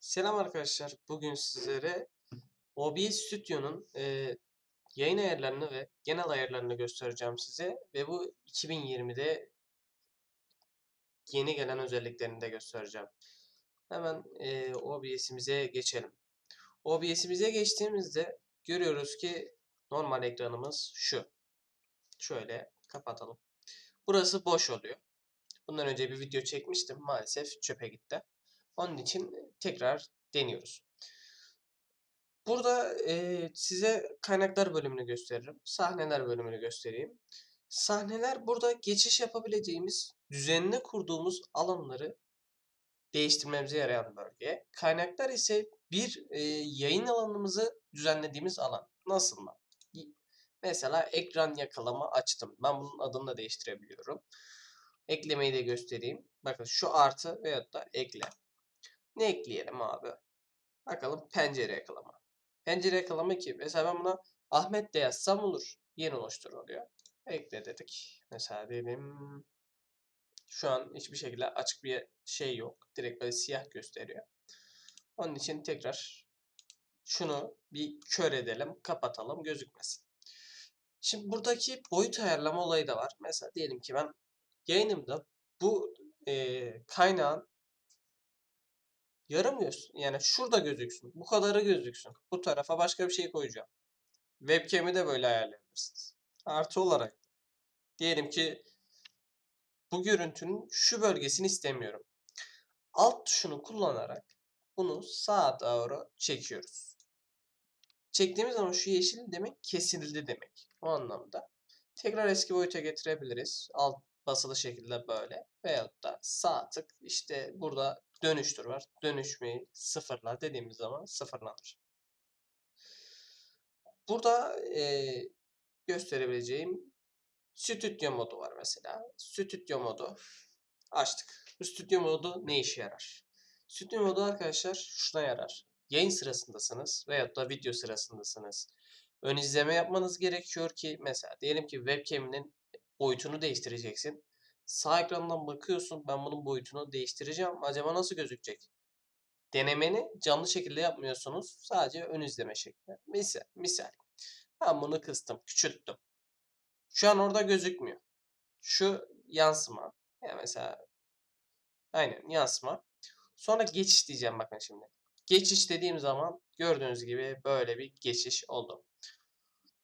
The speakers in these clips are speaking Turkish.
Selam arkadaşlar. Bugün sizlere OBS Studio'nun e, yayın ayarlarını ve genel ayarlarını göstereceğim size. Ve bu 2020'de yeni gelen özelliklerini de göstereceğim. Hemen e, OBS'imize geçelim. OBS'imize geçtiğimizde görüyoruz ki normal ekranımız şu. Şöyle kapatalım. Burası boş oluyor. Bundan önce bir video çekmiştim. Maalesef çöpe gitti. Onun için tekrar deniyoruz. Burada e, size kaynaklar bölümünü gösteririm. Sahneler bölümünü göstereyim. Sahneler burada geçiş yapabileceğimiz, düzenli kurduğumuz alanları değiştirmemize yarayan bölge. Kaynaklar ise bir e, yayın alanımızı düzenlediğimiz alan. Nasıl mı? Mesela ekran yakalama açtım. Ben bunun adını da değiştirebiliyorum. Eklemeyi de göstereyim. Bakın şu artı veyahut da ekle. Ne ekleyelim abi? Bakalım pencere yakalama. Pencere yakalama ki mesela ben buna Ahmet de yazsam olur. Yeni oluştur oluyor. Ekle dedik. Mesela diyelim şu an hiçbir şekilde açık bir şey yok. Direkt böyle siyah gösteriyor. Onun için tekrar şunu bir kör edelim, kapatalım, gözükmesin. Şimdi buradaki boyut ayarlama olayı da var. Mesela diyelim ki ben yayınımda bu e, kaynağın yaramıyorsun. Yani şurada gözüksün. Bu kadarı gözüksün. Bu tarafa başka bir şey koyacağım. Webcam'i de böyle ayarlayabilirsiniz. Artı olarak diyelim ki bu görüntünün şu bölgesini istemiyorum. Alt tuşunu kullanarak bunu sağa doğru çekiyoruz. Çektiğimiz zaman şu yeşil demek kesildi demek. O anlamda. Tekrar eski boyuta getirebiliriz. Alt basılı şekilde böyle. Veyahut da sağ tık işte burada dönüştür var. Dönüşmeyi sıfırla dediğimiz zaman sıfırlanır. Burada e, gösterebileceğim stüdyo modu var mesela. Stüdyo modu açtık. Bu stüdyo modu ne işe yarar? Stüdyo modu arkadaşlar şuna yarar. Yayın sırasındasınız veyahut da video sırasındasınız. Ön izleme yapmanız gerekiyor ki mesela diyelim ki webcam'inin boyutunu değiştireceksin. Sağ ekrandan bakıyorsun ben bunun boyutunu değiştireceğim. Acaba nasıl gözükecek? Denemeni canlı şekilde yapmıyorsunuz. Sadece ön izleme şeklinde. Misal, misal. Ben bunu kıstım, küçülttüm. Şu an orada gözükmüyor. Şu yansıma. Yani mesela aynen yansıma. Sonra geçiş diyeceğim bakın şimdi. Geçiş dediğim zaman gördüğünüz gibi böyle bir geçiş oldu.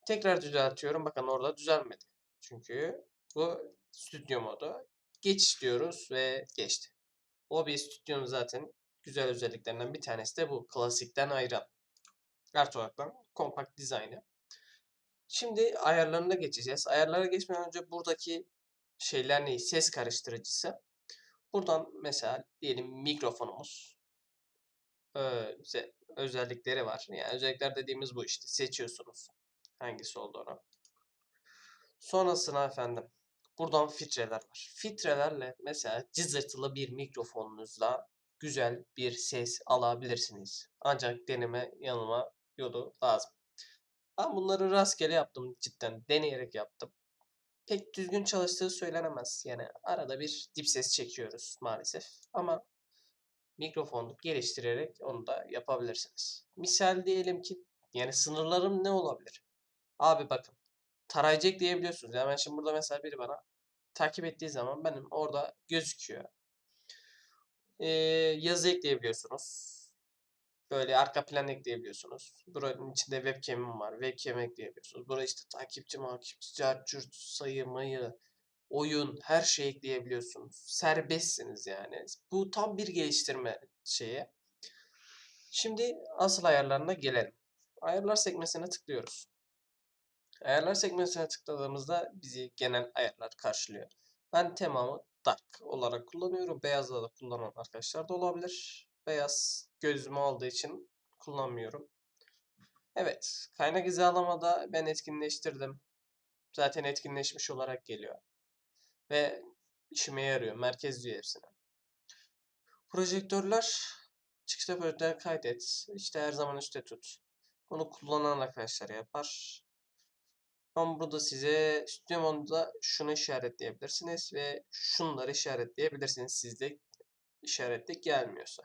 Tekrar düzeltiyorum. Bakın orada düzelmedi. Çünkü bu stüdyo modu. Geçiş diyoruz ve geçti. OBS Studio'nun zaten güzel özelliklerinden bir tanesi de bu. Klasikten ayıran. Artı olarak kompakt dizaynı. Şimdi ayarlarına geçeceğiz. Ayarlara geçmeden önce buradaki şeyler ne? Ses karıştırıcısı. Buradan mesela diyelim mikrofonumuz. Ee, özellikleri var. Yani özellikler dediğimiz bu işte. Seçiyorsunuz hangisi olduğunu. Sonrasına efendim buradan filtreler var. Filtrelerle mesela cızırtılı bir mikrofonunuzla güzel bir ses alabilirsiniz. Ancak deneme yanılma yolu lazım. Ben bunları rastgele yaptım cidden. Deneyerek yaptım. Pek düzgün çalıştığı söylenemez. Yani arada bir dip ses çekiyoruz maalesef. Ama mikrofonu geliştirerek onu da yapabilirsiniz. Misal diyelim ki yani sınırlarım ne olabilir? Abi bakın tarayacak diyebiliyorsunuz. Yani ben şimdi burada mesela biri bana takip ettiği zaman benim orada gözüküyor. Ee, yazı ekleyebiliyorsunuz. Böyle arka plan ekleyebiliyorsunuz. Buranın içinde webcam'im var. Webcam ekleyebiliyorsunuz. Buraya işte takipçi, makipçi, carcurt, sayı, mayı, oyun, her şey ekleyebiliyorsunuz. Serbestsiniz yani. Bu tam bir geliştirme şeyi. Şimdi asıl ayarlarına gelelim. Ayarlar sekmesine tıklıyoruz. Ayarlar sekmesine tıkladığımızda bizi genel ayarlar karşılıyor. Ben temamı dark olarak kullanıyorum. Beyazla da kullanan arkadaşlar da olabilir. Beyaz gözüme olduğu için kullanmıyorum. Evet, kaynak hizalamada ben etkinleştirdim. Zaten etkinleşmiş olarak geliyor. Ve işime yarıyor. Merkez diyor hepsine. Projektörler çıkışta projektör kaydet. İşte her zaman üstte tut. Bunu kullanan arkadaşlar yapar. Ama burada size stüdyomonda şunu işaretleyebilirsiniz ve şunları işaretleyebilirsiniz sizde işaretli gelmiyorsa.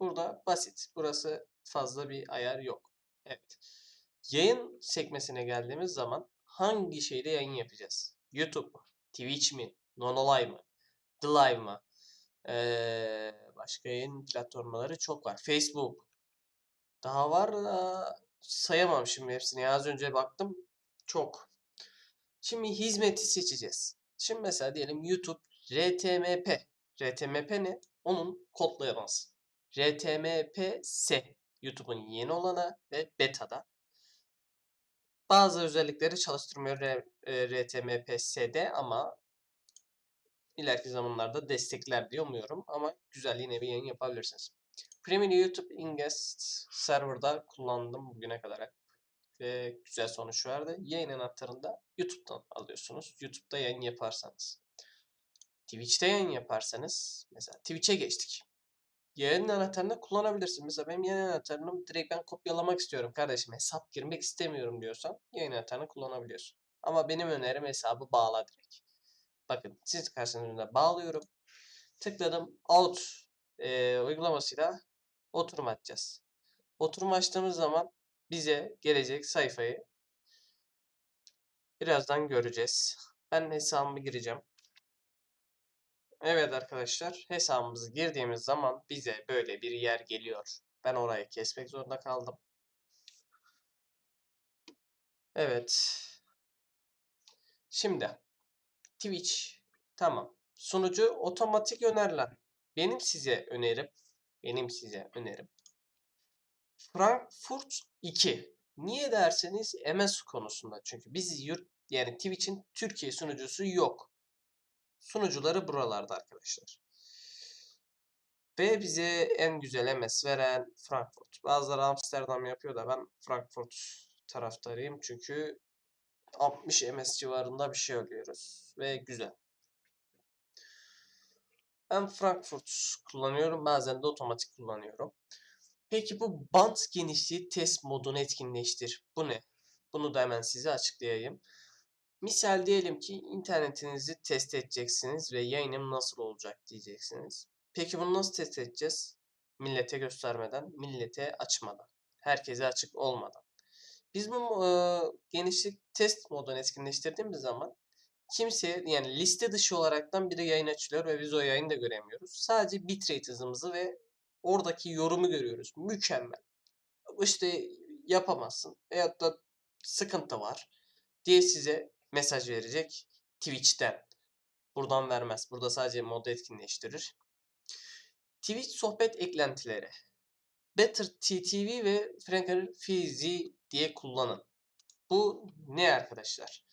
Burada basit. Burası fazla bir ayar yok. Evet. Yayın sekmesine geldiğimiz zaman hangi şeyde yayın yapacağız? YouTube mu? Twitch mi? Nonolive mı? The Live mı? Ee, başka yayın platformları çok var. Facebook. Daha var da sayamam şimdi hepsini. Az önce baktım. Çok. Şimdi hizmeti seçeceğiz. Şimdi mesela diyelim YouTube RTMP. RTMP ne? Onun kodlayaması. RTMP-S. YouTube'un yeni olanı ve beta'da. Bazı özellikleri çalıştırmıyor RTMP-S'de ama ileriki zamanlarda destekler diye umuyorum. Ama güzel yine bir yayın yapabilirsiniz. Premium YouTube Ingest serverda kullandım bugüne kadar ve güzel sonuç verdi. Yayın anahtarını da YouTube'dan alıyorsunuz. YouTube'da yayın yaparsanız. Twitch'te yayın yaparsanız mesela Twitch'e geçtik. Yayın anahtarını kullanabilirsin. Mesela benim yayın anahtarını direkt ben kopyalamak istiyorum kardeşim. Hesap girmek istemiyorum diyorsan yayın anahtarını kullanabiliyorsun. Ama benim önerim hesabı bağla direkt. Bakın siz karşınızda bağlıyorum. Tıkladım. Out e, uygulamasıyla oturum açacağız. Oturum açtığımız zaman bize gelecek sayfayı birazdan göreceğiz. Ben hesabımı gireceğim. Evet arkadaşlar hesabımızı girdiğimiz zaman bize böyle bir yer geliyor. Ben orayı kesmek zorunda kaldım. Evet. Şimdi Twitch tamam. Sunucu otomatik öneriler. Benim size önerim benim size önerim Frankfurt 2. Niye derseniz MS konusunda. Çünkü biz yurt yani Twitch'in Türkiye sunucusu yok. Sunucuları buralarda arkadaşlar. Ve bize en güzel MS veren Frankfurt. Bazıları Amsterdam yapıyor da ben Frankfurt taraftarıyım. Çünkü 60 MS civarında bir şey alıyoruz. Ve güzel. Ben Frankfurt kullanıyorum. Bazen de otomatik kullanıyorum. Peki bu bant genişliği test modunu etkinleştir. Bu ne? Bunu da hemen size açıklayayım. Misal diyelim ki internetinizi test edeceksiniz ve yayınım nasıl olacak diyeceksiniz. Peki bunu nasıl test edeceğiz? Millete göstermeden, millete açmadan, herkese açık olmadan. Biz bu e, genişlik test modunu etkinleştirdiğimiz zaman kimseye yani liste dışı olaraktan biri yayın açılıyor ve biz o yayını da göremiyoruz. Sadece bitrate hızımızı ve oradaki yorumu görüyoruz. Mükemmel. İşte yapamazsın veyahut da sıkıntı var diye size mesaj verecek Twitch'ten. Buradan vermez. Burada sadece modu etkinleştirir. Twitch sohbet eklentileri. Better TTV ve Franker Fizi diye kullanın. Bu ne arkadaşlar?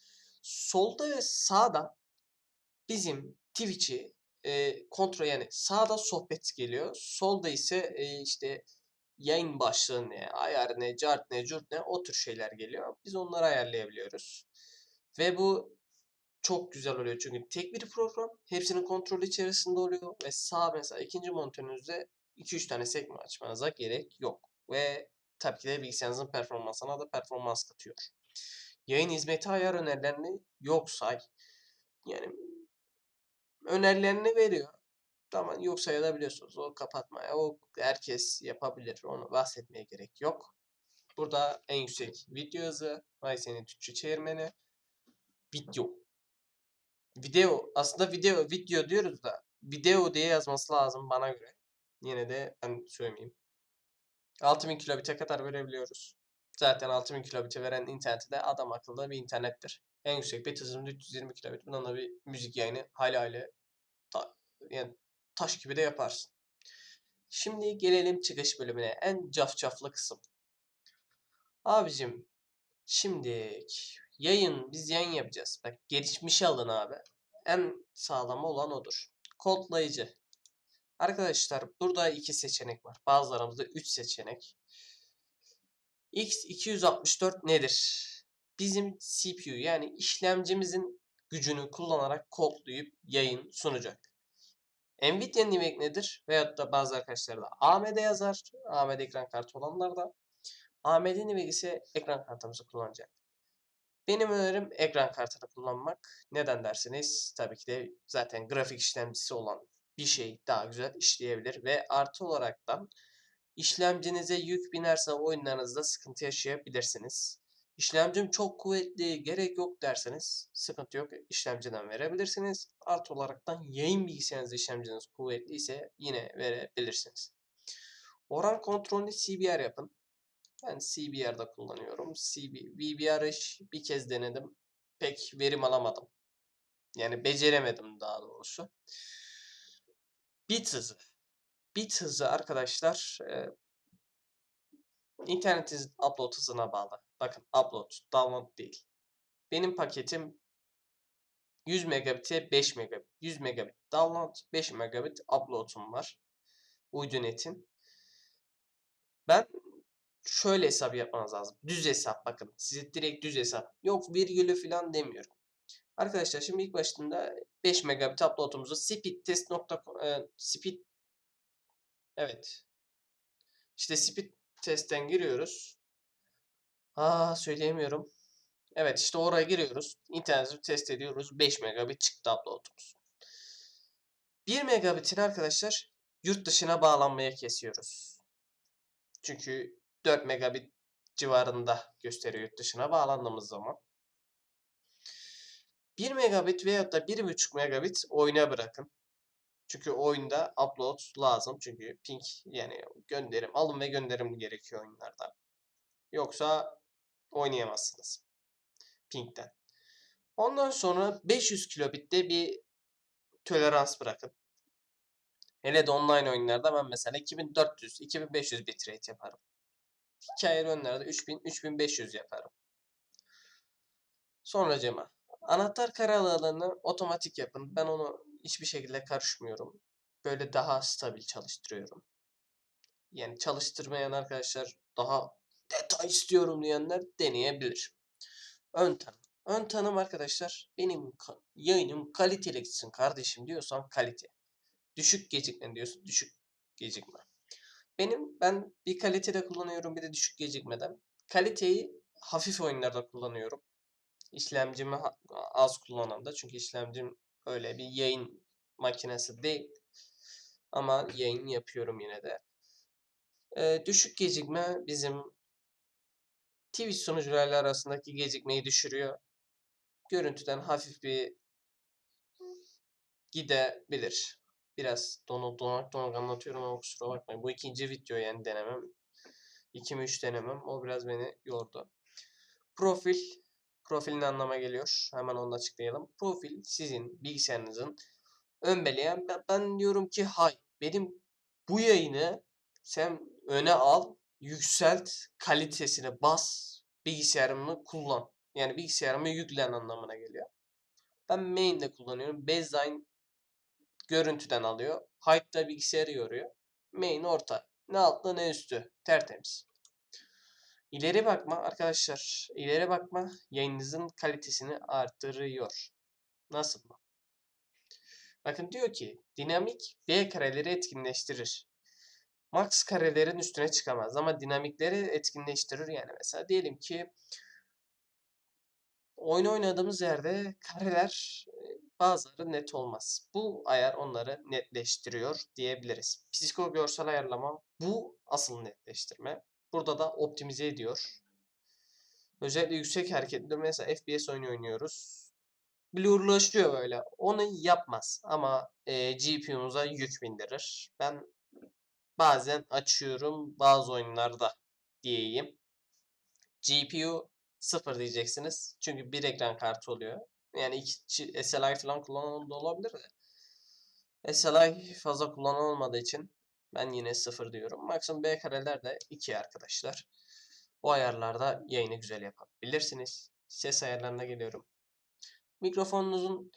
Solda ve sağda bizim Twitch'i e, kontrol yani sağda sohbet geliyor. Solda ise e, işte yayın başlığı ne, ayar ne, cart ne, curt ne o tür şeyler geliyor. Biz onları ayarlayabiliyoruz. Ve bu çok güzel oluyor çünkü tek bir program hepsinin kontrolü içerisinde oluyor ve sağ mesela ikinci monitörünüzde 2-3 tane sekme açmanıza gerek yok. Ve tabii ki de bilgisayarınızın performansına da performans katıyor. Yayın hizmeti ayar önerilerini yok say. Yani önerilerini veriyor. Tamam yok sayılabiliyorsunuz. O kapatmaya o herkes yapabilir. Onu bahsetmeye gerek yok. Burada en yüksek video hızı, Ryzen'in Türkçe çevirmeni, video. Video aslında video video diyoruz da video diye yazması lazım bana göre. Yine de ben söylemeyeyim. 6000 kilobit'e kadar verebiliyoruz. Zaten 6000 kilobit'e veren interneti de adam akıllı bir internettir. En yüksek bit hızım 320 kilobit. Bundan da bir müzik yayını hali hali ta, yani taş gibi de yaparsın. Şimdi gelelim çıkış bölümüne. En cafcaflı kısım. Abicim şimdi yayın biz yayın yapacağız. Bak gelişmişi alın abi. En sağlamı olan odur. Kodlayıcı. Arkadaşlar burada iki seçenek var. Bazılarımızda 3 seçenek. X264 nedir? Bizim CPU yani işlemcimizin gücünü kullanarak kodlayıp yayın sunacak. Nvidia Nvidia nedir? Veyahut da bazı arkadaşlar da AMD yazar. AMD ekran kartı olanlar da. AMD Nvidia ise ekran kartımızı kullanacak. Benim önerim ekran kartını kullanmak. Neden derseniz tabii ki de zaten grafik işlemcisi olan bir şey daha güzel işleyebilir ve artı olaraktan işlemcinize yük binerse oyunlarınızda sıkıntı yaşayabilirsiniz. İşlemcim çok kuvvetli, gerek yok derseniz sıkıntı yok. işlemciden verebilirsiniz. Artı olaraktan yayın bilgisayarınız işlemciniz kuvvetli ise yine verebilirsiniz. Oran kontrolünü CBR yapın. Ben CBR'da kullanıyorum. CB, VBR'ı bir kez denedim. Pek verim alamadım. Yani beceremedim daha doğrusu. Bit hızı. Bit hızı arkadaşlar e, internet upload hızına bağlı. Bakın upload, download değil. Benim paketim 100 megabit'e 5 megabit. 100 megabit download, 5 megabit upload'um var. Uydu netin. Ben şöyle hesap yapmanız lazım. Düz hesap bakın. Size direkt düz hesap. Yok virgülü falan demiyorum. Arkadaşlar şimdi ilk başında 5 megabit upload'umuzu speedtest.com e, speed evet. İşte speed testten giriyoruz. Aa söyleyemiyorum. Evet işte oraya giriyoruz. İnterneti test ediyoruz. 5 megabit çıktı upload'umuz. 1 megabitini arkadaşlar yurt dışına bağlanmaya kesiyoruz. Çünkü 4 megabit civarında gösteriyor yurt dışına bağlandığımız zaman. 1 megabit veya da 1.5 megabit oyuna bırakın. Çünkü oyunda upload lazım. Çünkü ping yani gönderim, alım ve gönderim gerekiyor oyunlarda. Yoksa oynayamazsınız. Ping'den. Ondan sonra 500 kilobitte bir tolerans bırakın. Hele de online oyunlarda ben mesela 2400, 2500 bitrate yaparım. Hikayeli oyunlarda 3000, 3500 yaparım. Sonra cema. Anahtar kare alanını otomatik yapın. Ben onu hiçbir şekilde karışmıyorum. Böyle daha stabil çalıştırıyorum. Yani çalıştırmayan arkadaşlar daha detay istiyorum diyenler deneyebilir. Ön tanım. Ön tanım arkadaşlar benim yayınım kaliteli gitsin kardeşim diyorsan kalite. Düşük gecikme diyorsun düşük gecikme. Benim ben bir kalitede kullanıyorum bir de düşük gecikmeden. Kaliteyi hafif oyunlarda kullanıyorum. İşlemcimi az kullanan da çünkü işlemcim öyle bir yayın makinesi değil. Ama yayın yapıyorum yine de. Ee, düşük gecikme bizim Twitch sunucularla arasındaki gecikmeyi düşürüyor. Görüntüden hafif bir gidebilir. Biraz donuk donuk donuk anlatıyorum ama kusura bakmayın. Bu ikinci video yani denemem. 2 3 denemem. O biraz beni yordu. Profil. Profil ne anlama geliyor? Hemen onu açıklayalım. Profil sizin bilgisayarınızın ön beleyen. Ben diyorum ki hay benim bu yayını sen öne al, yükselt, kalitesini bas, bilgisayarımı kullan. Yani bilgisayarımı yüklen anlamına geliyor. Ben main'de kullanıyorum. Baseline görüntüden alıyor. Height da bilgisayarı yoruyor. Main orta. Ne altlı ne üstü. Tertemiz. İleri bakma arkadaşlar. İleri bakma yayınınızın kalitesini arttırıyor. Nasıl mı? Bakın diyor ki dinamik V kareleri etkinleştirir. Max karelerin üstüne çıkamaz ama dinamikleri etkinleştirir yani mesela diyelim ki oyun oynadığımız yerde kareler bazıları net olmaz. Bu ayar onları netleştiriyor diyebiliriz. Psiko görsel ayarlama bu asıl netleştirme. Burada da optimize ediyor. Özellikle yüksek hareketli mesela FPS oyunu oynuyoruz. Blurlaşıyor böyle. Onu yapmaz ama e, GPU'muza yük bindirir. Ben bazen açıyorum bazı oyunlarda diyeyim. GPU sıfır diyeceksiniz. Çünkü bir ekran kartı oluyor. Yani iki SLI falan kullanan da olabilir de. SLI fazla kullanan olmadığı için ben yine sıfır diyorum. Maksimum B kareler de 2 arkadaşlar. Bu ayarlarda yayını güzel yapabilirsiniz. Ses ayarlarına geliyorum. Mikrofonunuzun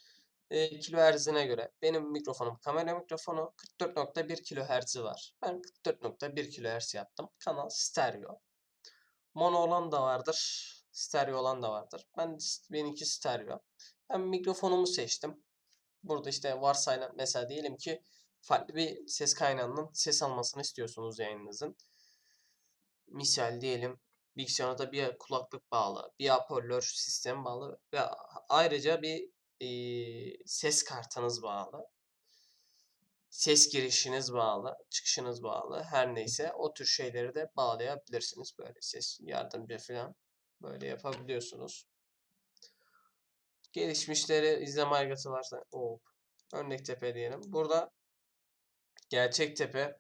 e, kilohertzine göre benim mikrofonum kamera mikrofonu 44.1 kilohertz var. Ben 44.1 kilohertz yaptım. Kanal stereo. Mono olan da vardır. Stereo olan da vardır. Ben benimki stereo. Ben mikrofonumu seçtim. Burada işte varsayılan mesela diyelim ki farklı bir ses kaynağının ses almasını istiyorsunuz yayınınızın. Misal diyelim bilgisayarda bir kulaklık bağlı, bir hoparlör sistemi bağlı ve ayrıca bir e, ses kartınız bağlı. ses girişiniz bağlı, çıkışınız bağlı. Her neyse o tür şeyleri de bağlayabilirsiniz. Böyle ses yardımcı falan böyle yapabiliyorsunuz. Gelişmişleri izleme aygıtı varsa o örnek tepe diyelim. Burada gerçek tepe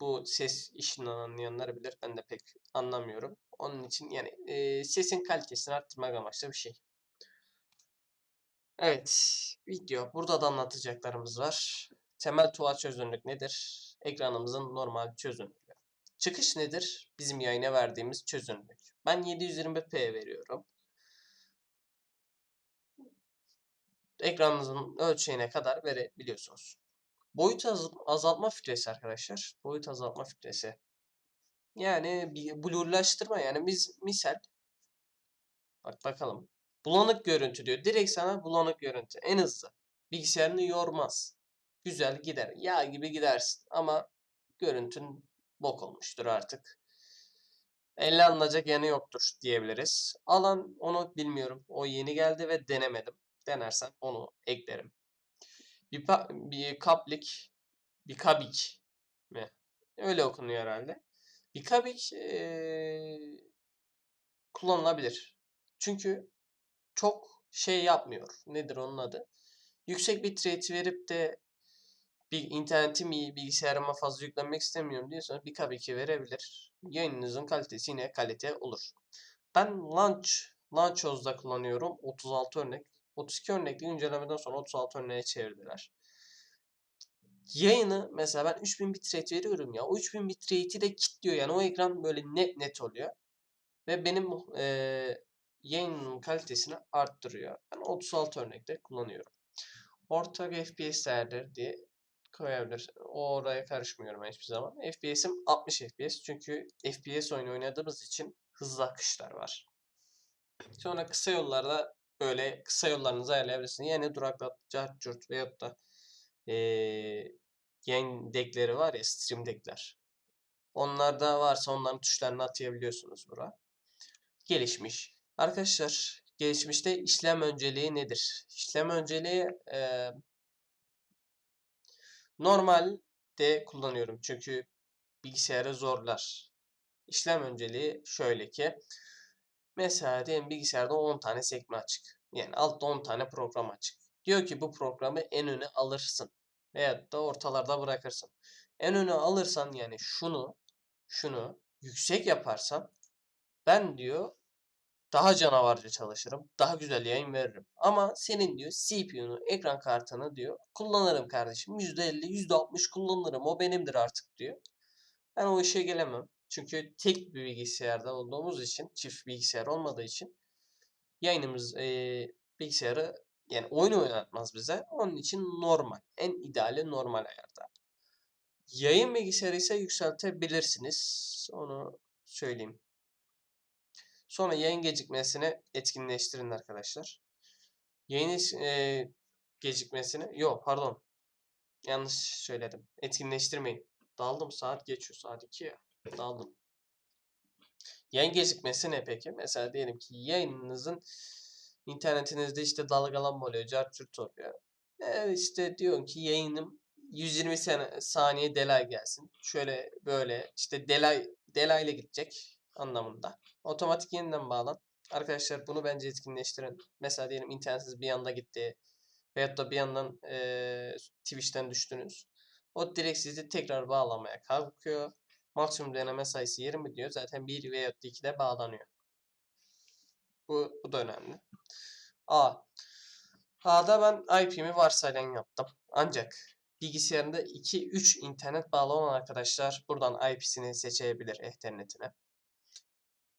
bu ses işinden anlayanlar bilir. Ben de pek anlamıyorum. Onun için yani e, sesin kalitesini arttırmak amaçlı bir şey. Evet, video. Burada da anlatacaklarımız var. Temel tuval çözünürlük nedir? Ekranımızın normal çözünürlüğü. Çıkış nedir? Bizim yayına verdiğimiz çözünürlük. Ben 720p veriyorum. Ekranınızın ölçeğine kadar verebiliyorsunuz. Boyut azaltma filtresi arkadaşlar. Boyut azaltma filtresi. Yani bir blurlaştırma yani biz misal bak bakalım. Bulanık görüntü diyor. Direkt sana bulanık görüntü. En hızlı. Bilgisayarını yormaz. Güzel gider. Yağ gibi gidersin. Ama görüntün bok olmuştur artık. Elle alınacak yanı yoktur diyebiliriz. Alan onu bilmiyorum. O yeni geldi ve denemedim. Denersem onu eklerim. Bir, bir kaplik, bir kabik mi? Öyle okunuyor herhalde. Bir kabik ee, kullanılabilir. Çünkü çok şey yapmıyor. Nedir onun adı? Yüksek bitrate verip de bir internetim iyi, bilgisayarıma fazla yüklenmek istemiyorum diyorsanız bir kabiki verebilir. Yayınınızın kalitesi yine kalite olur. Ben Launch, Launchos'da kullanıyorum. 36 örnek. 32 örnekli güncellemeden sonra 36 örneğe çevirdiler. Yayını mesela ben 3000 bitrate veriyorum ya. O 3000 bitrate'i de kilitliyor yani o ekran böyle net net oluyor. Ve benim e, yayının kalitesini arttırıyor. Ben 36 örnekte kullanıyorum. Ortak FPS değerleri diye koyabilir. O oraya karışmıyorum ben hiçbir zaman. FPS'im 60 FPS. Çünkü FPS oyunu oynadığımız için hızlı akışlar var. Sonra kısa yollarda böyle kısa yollarınızı ayarlayabilirsiniz. Yani duraklat, cart, veyahut da ee, yayın deckleri var ya stream deckler. Onlarda varsa onların tuşlarını atayabiliyorsunuz bura. Gelişmiş. Arkadaşlar gelişmişte işlem önceliği nedir? İşlem önceliği e, normalde kullanıyorum. Çünkü bilgisayarı zorlar. İşlem önceliği şöyle ki mesela diyelim bilgisayarda 10 tane sekme açık. Yani altta 10 tane program açık. Diyor ki bu programı en öne alırsın. Veyahut da ortalarda bırakırsın. En öne alırsan yani şunu şunu yüksek yaparsan ben diyor daha canavarca çalışırım. Daha güzel yayın veririm. Ama senin diyor CPU'nu, ekran kartını diyor kullanırım kardeşim. %50, %60 kullanırım. O benimdir artık diyor. Ben o işe gelemem. Çünkü tek bir bilgisayarda olduğumuz için, çift bilgisayar olmadığı için yayınımız e, bilgisayarı yani oyun oynatmaz bize. Onun için normal. En ideali normal ayarda. Yayın bilgisayarı ise yükseltebilirsiniz. Onu söyleyeyim. Sonra yayın gecikmesini etkinleştirin arkadaşlar. Yayın e, gecikmesini yok pardon. Yanlış söyledim. Etkinleştirmeyin. Daldım saat geçiyor saat 2 ya. Daldım. Yayın gecikmesi ne peki? Mesela diyelim ki yayınınızın internetinizde işte dalgalanma oluyor, cartürt oluyor. E işte diyorum ki yayınım 120 sene, saniye delay gelsin. Şöyle böyle işte delay delay ile gidecek anlamında. Otomatik yeniden bağlan. Arkadaşlar bunu bence etkinleştirin. Mesela diyelim internetiniz bir yanda gitti. Veyahut da bir yandan e, Twitch'ten düştünüz. O direkt sizi tekrar bağlamaya kalkıyor. Maksimum deneme sayısı 20 diyor. Zaten 1 veya 2'de bağlanıyor. Bu, bu da önemli. A. A'da ben IP'mi varsayan yaptım. Ancak bilgisayarında 2-3 internet bağlı olan arkadaşlar buradan IP'sini seçebilir Ethernet'ine.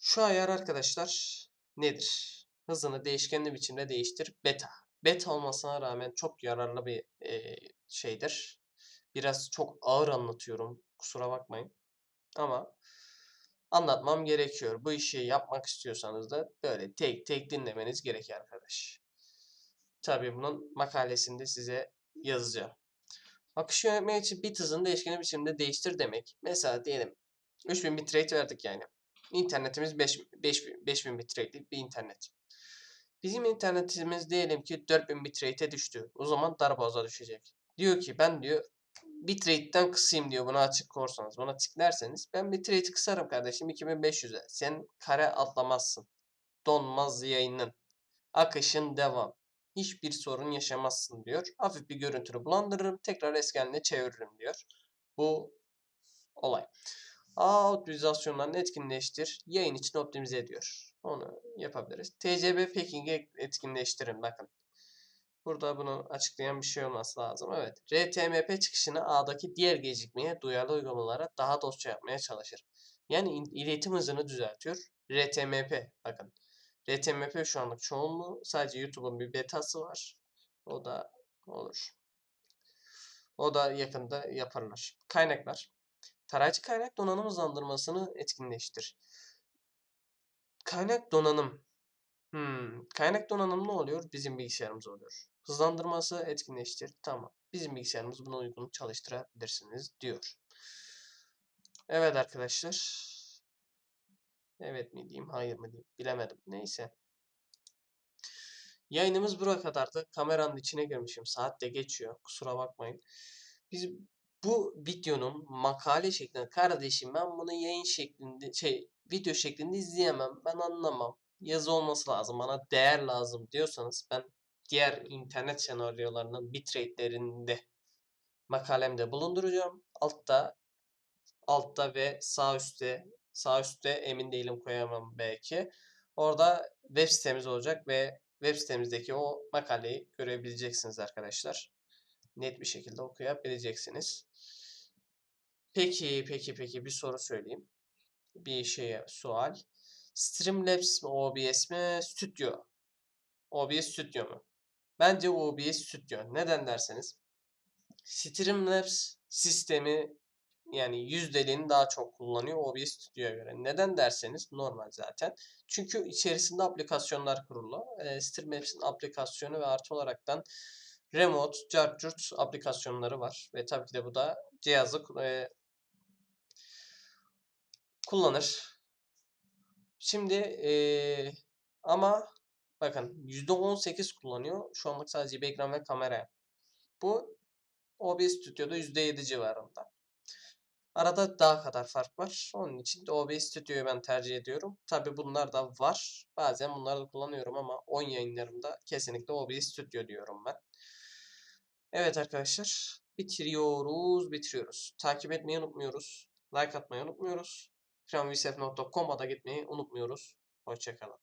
Şu ayar arkadaşlar nedir? Hızını değişkenli biçimde değiştir. Beta. Beta olmasına rağmen çok yararlı bir e, şeydir. Biraz çok ağır anlatıyorum. Kusura bakmayın. Ama anlatmam gerekiyor. Bu işi yapmak istiyorsanız da böyle tek tek dinlemeniz gerekiyor arkadaş. Tabii bunun makalesinde size yazacağım. Akış yönetmek için bit hızını değişkenli biçimde değiştir demek. Mesela diyelim 3000 bitrate verdik yani. İnternetimiz 5, 5, 5000 bitrate'lik bir internet. Bizim internetimiz diyelim ki 4000 bitrate'e düştü. O zaman darboğaza düşecek. Diyor ki ben diyor bitrate'den kısayım diyor bunu açık korsanız. Buna tıklarsanız ben bitrate'i kısarım kardeşim 2500'e. Sen kare atlamazsın. Donmaz yayının. Akışın devam. Hiçbir sorun yaşamazsın diyor. Hafif bir görüntünü bulandırırım. Tekrar eski haline çeviririm diyor. Bu olay. A optimizasyonlarını etkinleştir. Yayın için optimize ediyor. Onu yapabiliriz. TCB packing'i etkinleştirin. Bakın. Burada bunu açıklayan bir şey olması lazım. Evet. RTMP çıkışını A'daki diğer gecikmeye duyarlı uygulamalara daha dostça yapmaya çalışır. Yani iletim hızını düzeltiyor. RTMP bakın. RTMP şu anlık çoğunluğu. Sadece YouTube'un bir betası var. O da olur. O da yakında yaparlar. Kaynaklar. Tarayıcı kaynak donanım hızlandırmasını etkinleştir. Kaynak donanım. Hmm. Kaynak donanım ne oluyor? Bizim bilgisayarımız oluyor. Hızlandırması etkinleştir. Tamam. Bizim bilgisayarımız buna uygun çalıştırabilirsiniz diyor. Evet arkadaşlar. Evet mi diyeyim, hayır mı diyeyim bilemedim. Neyse. Yayınımız buraya kadardı. Kameranın içine girmişim. Saat de geçiyor. Kusura bakmayın. Biz bu videonun makale şeklinde kardeşim ben bunu yayın şeklinde şey video şeklinde izleyemem. Ben anlamam. Yazı olması lazım. Bana değer lazım diyorsanız ben diğer internet senaryolarının bitrate'lerinde makalemde bulunduracağım. Altta altta ve sağ üstte sağ üstte emin değilim koyamam belki. Orada web sitemiz olacak ve web sitemizdeki o makaleyi görebileceksiniz arkadaşlar. Net bir şekilde okuyabileceksiniz. Peki, peki, peki bir soru söyleyeyim. Bir şeye sual. Streamlabs mi, OBS mi, Studio? OBS Studio mu? Bence OBS Studio. Neden derseniz Streamlabs sistemi yani yüzdeliğini daha çok kullanıyor OBS Studio'ya göre. Neden derseniz normal zaten. Çünkü içerisinde aplikasyonlar kurulu. E, Streamlabs'in aplikasyonu ve artı olaraktan Remote, Jarjurt aplikasyonları var. Ve tabii ki de bu da cihazı e, kullanır. Şimdi e, ama bakın %18 kullanıyor. Şu anlık sadece bir ve kamera. Bu OBS Studio'da %7 civarında. Arada daha kadar fark var. Onun için de OBS Studio'yu ben tercih ediyorum. Tabi bunlar da var. Bazen bunları da kullanıyorum ama 10 yayınlarımda kesinlikle OBS Studio diyorum ben. Evet arkadaşlar. Bitiriyoruz, bitiriyoruz. Takip etmeyi unutmuyoruz. Like atmayı unutmuyoruz. Kranvisef.com'a da gitmeyi unutmuyoruz. Hoşçakalın.